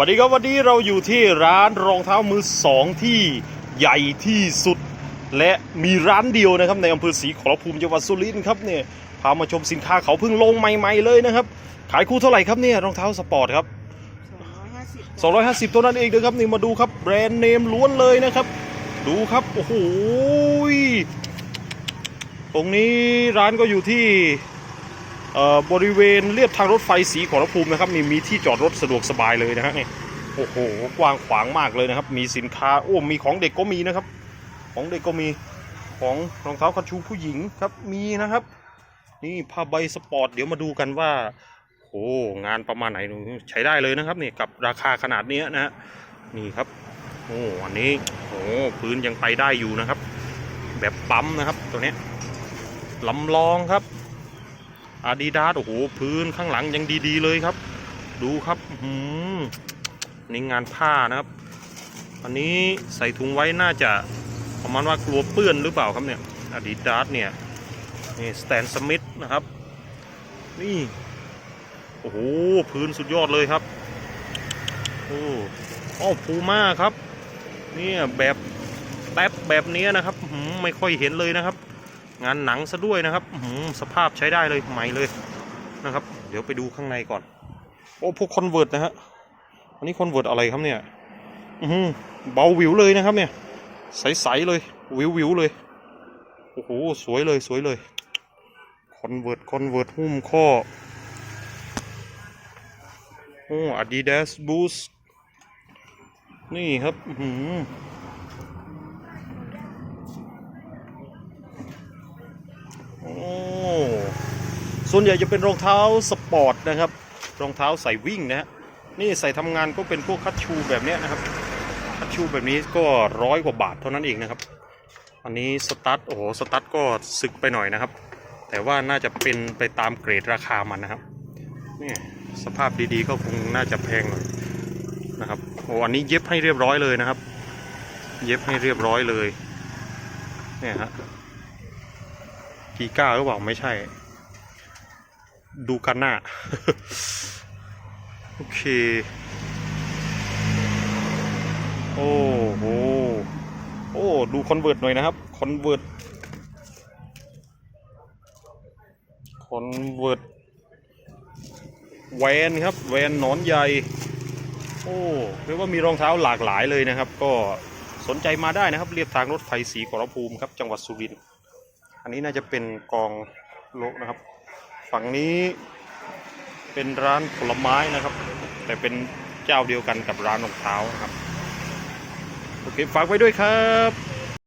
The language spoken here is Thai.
วันนี้ครับวันนี้เราอยู่ที่ร้านรองเท้ามือสองที่ใหญ่ที่สุด และมีร้านเดียวนะครับในอำเภอศรีขอรภูมิจังหวัดสุรินทร์ครับเนี่ยพามาชมสินค้าเขาเพิ่งลงใหม่ๆเลยนะครับ ขายคู่เท่าไหร่ครับเนี่ยรองเท้าสปอร์ตครับสองร้อยห้าสิบ250 ตัวนั้นเองนะครับนี่มาดูครับแบรนด์เนมล้วนเลยนะครับ ดูครับโอ้โหตรงนี้ร้านก็อยู่ที่ บริเวณเลียบทางรถไฟสีขอรภูมินะครับมีมีที่จอดรถสะดวกสบายเลยนะฮะนี่โอ้โหกว้างขวางมากเลยนะครับ มีสินค้าโอ้มีของเด็กก็มีนะครับ ของเด็กก็มีของรองเท้าคัชชูผู้หญิงครับมีนะครับ นี่ผ้าใบสปอร์ตเดี๋ยวมาดูกันว่าโอ้งานประมาณไหนหนูใช้ได้เลยนะครับนี่กับราคาขนาดนี้นะฮะนี่ครับโอ้อันนี้โอ้พื้นยังไปได้อยู่นะครับ แบบปั๊มนะครับตัวนี้ลำลองครับ อาดิดาสโอ้โหพื้นข้างหลังยังดีๆเลยครับ ดูครับหืมนี่งานผ้านะครับ อันนี้ใส่ถุงไว้น่าจะประมาณว่ากลัวเปื้อนหรือเปล่าครับเนี่ยอาดิดาสเนี่ยนี่สแตนสมิธนะครับ นี่โอ้โหพื้นสุดยอดเลยครับโอ้อ้อพูม่าครับเนี่ยแบบแท็บแบบนี้นะครับไม่ค่อยเห็นเลยนะครับ งานหนังซะด้วยนะครับหือสภาพใช้ได้เลยใหม่เลยนะครับ เดี๋ยวไปดูข้างในก่อน โอ้พวกคอนเวิร์ตนะฮะอันนี้คอนเวิร์ตอะไรครับเนี่ยอืเบาวิวเลยนะครับเนี่ย ใสๆเลยวิววิวเลยโอ้โหสวยเลยสวยเลยคอนเวิร์ตคอนเวิร์ตหุ้มข้อโอ้ Adidas Boost นี่ครับ อื้อหือโอ้ ส่วนใหญ่จะเป็นรองเท้าสปอร์ตนะครับ รองเท้าใส่วิ่งนะฮะนี่ใส่ทำงานก็เป็นพวกคัตชูแบบนี้นะครับ คัตชูแบบนี้ก็ร้อยกว่าบาทเท่านั้นเองนะครับ อันนี้สตั๊ดโอ้โหสตั๊ดก็สึกไปหน่อยนะครับ แต่ว่าน่าจะเป็นไปตามเกรดราคามันนะครับนี่สภาพดีๆก็คงน่าจะแพงหน่อยนะครับโอ้อันนี้เย็บให้เรียบร้อยเลยนะครับ เย็บให้เรียบร้อยเลยเนี่ยฮะกีก้าหรือเปล่าไม่ใช่ ดูกันหน้า โอเค โอ้โห โอ้ ดูคอนเวิร์ตหน่อยนะครับ คอนเวิร์ต คอนเวิร์ต แวนครับ แวนหนอนใหญ่ โอ้เรียกว่ามีรองเท้าหลากหลายเลยนะครับ ก็สนใจมาได้นะครับ เรียบทางรถไฟสีขอรภูมิครับ จังหวัดสุรินทร์ อันนี้น่าจะเป็นกองโลกนะครับ ฝั่งนี้เป็นร้านผลไม้นะครับ แต่เป็นเจ้าเดียวกันกับร้านรองเท้านะครับ โอเคฝากไว้ด้วยครับ